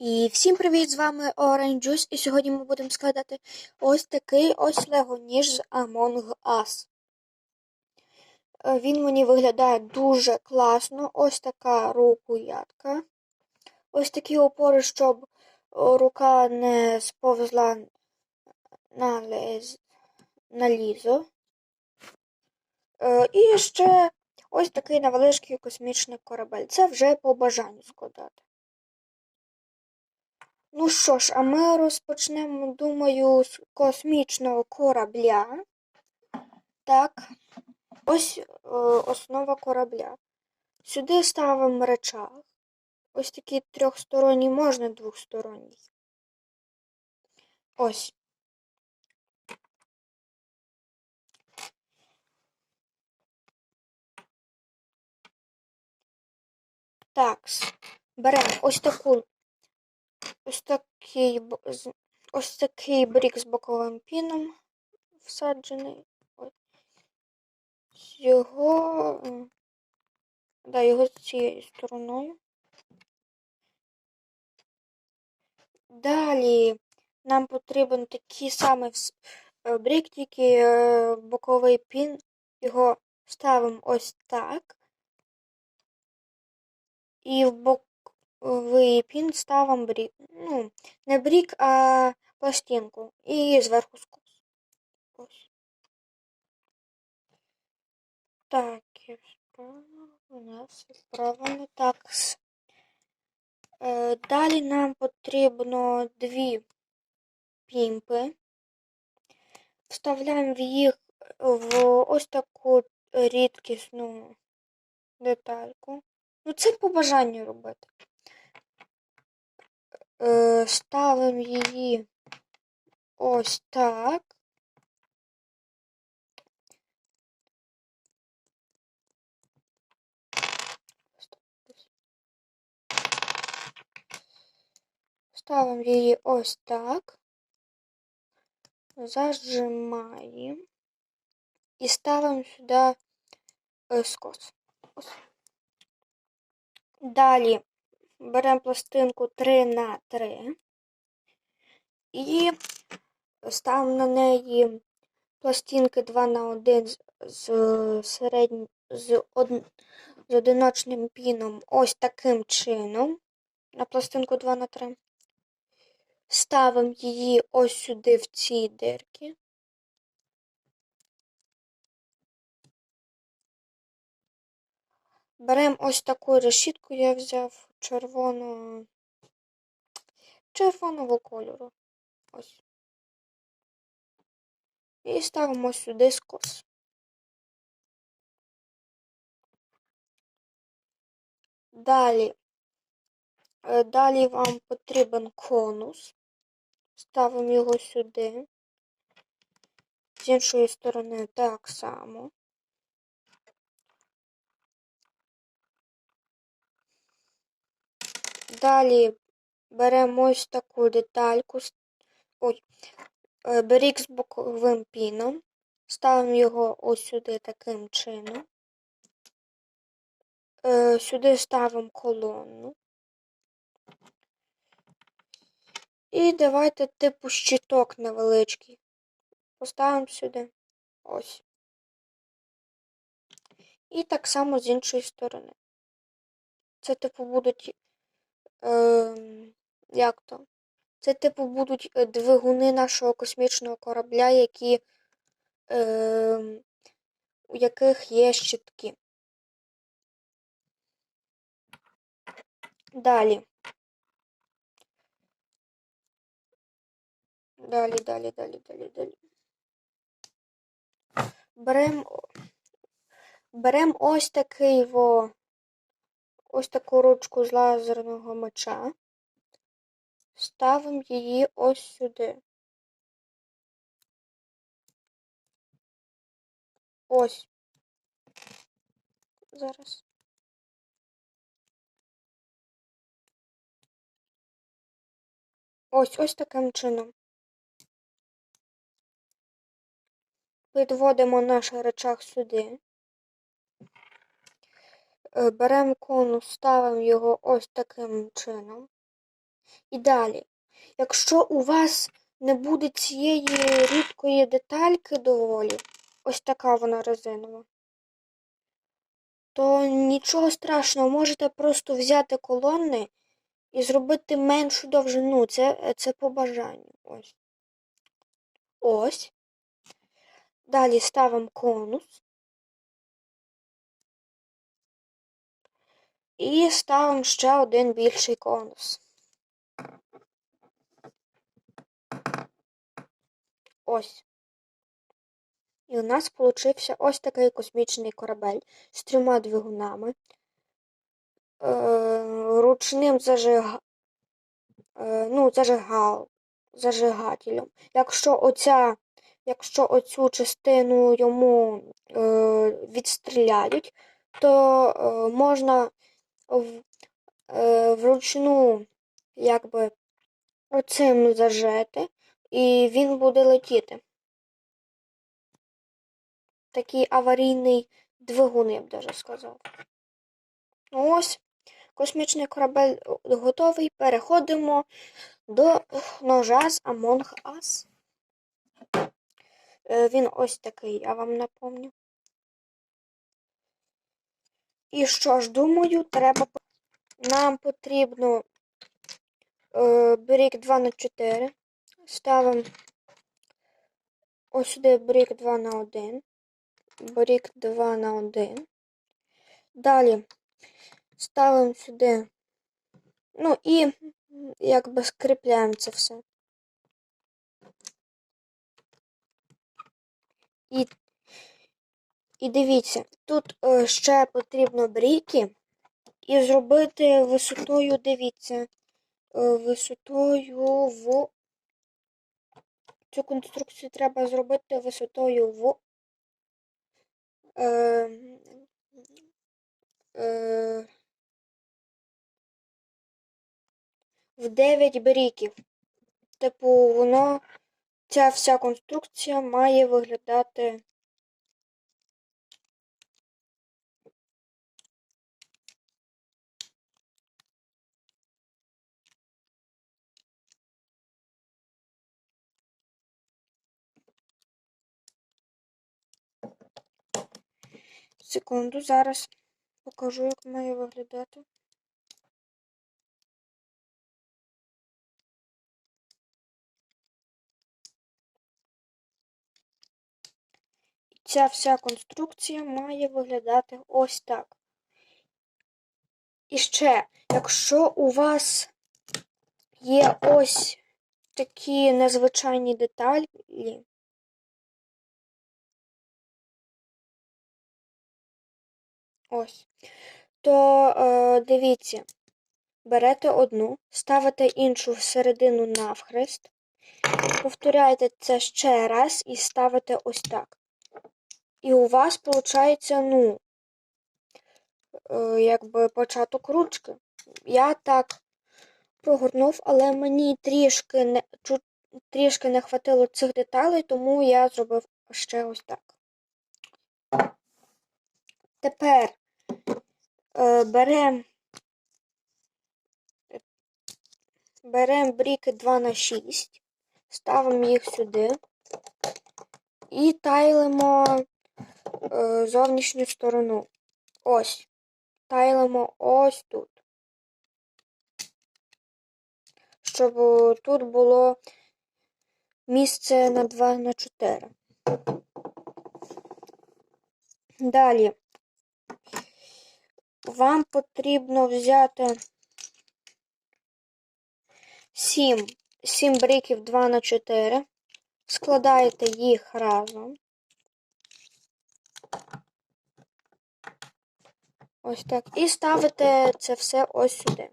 І всім привіт! З вами Orange Juice, і сьогодні ми будемо складати ось такий ось лего ніж з Among Us. Е, Він мені виглядає дуже класно. Ось така рукоятка. Ось такі опори, щоб рука не сповзла на, лез... на лізо. Е, І ще ось такий невеличкий космічний корабель. Це вже по бажанню складати. Ну що ж, а ми розпочнемо, думаю, з космічного корабля. Так, ось е, основа корабля. Сюди ставимо речах. Ось такий трьохсторонній, можна двохсторонній. Ось. Так, беремо ось таку ось такий, ось такий брік з боковим піном всаджений. Його, да, його з цією стороною. Далі нам потрібен такий самий е, брік, тільки е, боковий пін. Його ставимо ось так. І в боковий пін ставимо брік. Ну, не брік, а пластинку. І зверху скос. Ось. Так, справа у нас справа не так. Е, Далі нам потрібно дві пімпи. Вставляємо в їх в ось таку рідкісну детальку. Ну, це по бажанню робити. Е, Ставимо її ось так. Ставимо її ось так. Зажимаємо. І ставимо сюди е, скос. Ось. Далі беремо пластинку 3 на 3 і ставимо на неї пластинки 2 на 1 з, середнім, з, од, з одиночним піном ось таким чином. На пластинку 2 на 3 Ставимо її ось сюди в ці дирки. Беремо ось таку решітку, я взяв червоного, червоного кольору. Ось. І ставимо сюди скос. Далі. е, Далі вам потрібен конус. Ставимо його сюди. З іншої сторони так само. Далі беремо ось таку детальку. Ой, е, берік з боковим піном. Ставимо його ось сюди таким чином. Е, Сюди ставимо колонну. І давайте типу щиток невеличкий. Поставимо сюди. Ось. І так само з іншої сторони. Це, типу, будуть. Е, як то? Це, типу, будуть е, двигуни нашого космічного корабля, які, е, у яких є щитки. Далі. Далі, далі, далі, далі, далі. Беремо берем ось такий во, ось таку ручку з лазерного меча. Ставимо її ось сюди. Ось. Зараз. Ось ось таким чином. Підводимо наш речах сюди. Е, Э, Беремо конус, ставимо його ось таким чином. І далі. Якщо у вас не буде цієї рідкої детальки доволі, ось така вона резинова, то нічого страшного, можете просто взяти колони і зробити меншу довжину. Це, це по бажанню. Ось. Ось. Далі ставимо конус. І ставимо ще один більший конус. Ось. І у нас получився ось такий космічний корабель з трьома двигунами, е, ручним зажига... е, ну, зажигал... зажигателем. Якщо оця, якщо оцю частину йому е, відстріляють, то можна в, е, вручну якби оцим зажати, і він буде летіти. Такий аварійний двигун, я б даже сказав. Ну, Ось, космічний корабель готовий. Переходимо до ножа з Among Us. Е, Він ось такий, я вам напомню. І що ж, думаю, треба. Нам потрібно е, брік 2 на 4. Ставимо ось сюди брік 2 на 1. Брік 2 на 1. Далі ставимо сюди. Ну і якби скріпляємо це все. І, і дивіться, тут е, ще потрібно бріки і зробити висотою, дивіться, е, висотою в цю конструкцію треба зробити висотою в е, е, в 9 бріків. Типу, воно, ця вся конструкція має виглядати. Секунду, зараз покажу, як має виглядати. Ця вся конструкція має виглядати ось так. І ще, якщо у вас є ось такі незвичайні деталі, ось, то е, дивіться, берете одну, ставите іншу всередину навхрест, повторяєте це ще раз і ставите ось так. І у вас виходить, ну, е, якби початок ручки. Я так прогорнув, але мені трішки не, чу, трішки не хватило цих деталей, тому я зробив ще ось так. Тепер беремо берем бріки 2 на 6 ставимо їх сюди і тайлимо е, зовнішню сторону. Ось. Тайлимо ось тут. Щоб тут було місце на 2 на 4. Далі вам потрібно взяти 7, 7 бриків 2 на 4, складаєте їх разом. Ось так. І ставите це все ось сюди.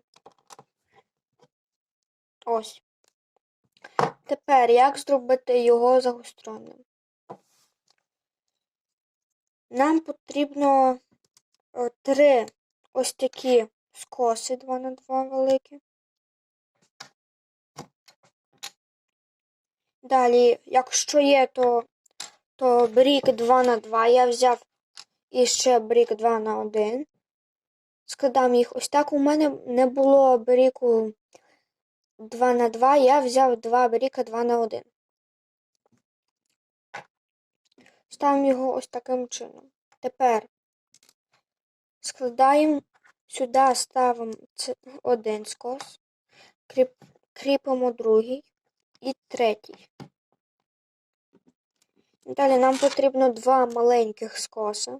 Ось. Тепер як зробити його загостронним? Нам потрібно о, три ось такі скоси 2 на 2 великі. Далі, якщо є, то, то брік 2 на 2 я взяв і ще брік 2 на 1. Складам їх ось так. У мене не було бріку 2 на 2, я взяв 2 бріка 2 на 1. Ставимо його ось таким чином. Тепер складаємо сюди, ставимо один скос, кріпимо другий і третій. Далі нам потрібно два маленьких скоса.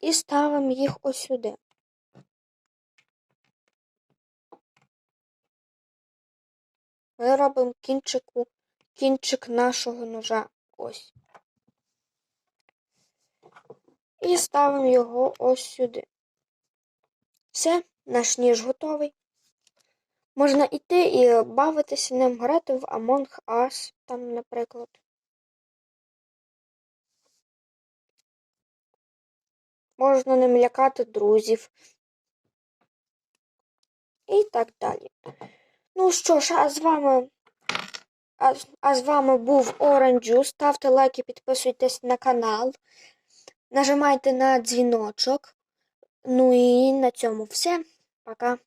І ставимо їх ось сюди. Ми робимо кінчику, кінчик нашого ножа. Ось. І ставимо його ось сюди. Все, наш ніж готовий. Можна йти і бавитися ним, грати в Among Us, там, наприклад. Можна ним лякати друзів. І так далі. Ну що ж, а з вами. А, а з вами був Оранджу. Ставте лайки, підписуйтесь на канал. Нажимайте на дзвіночок. Ну і на цьому все. Пока.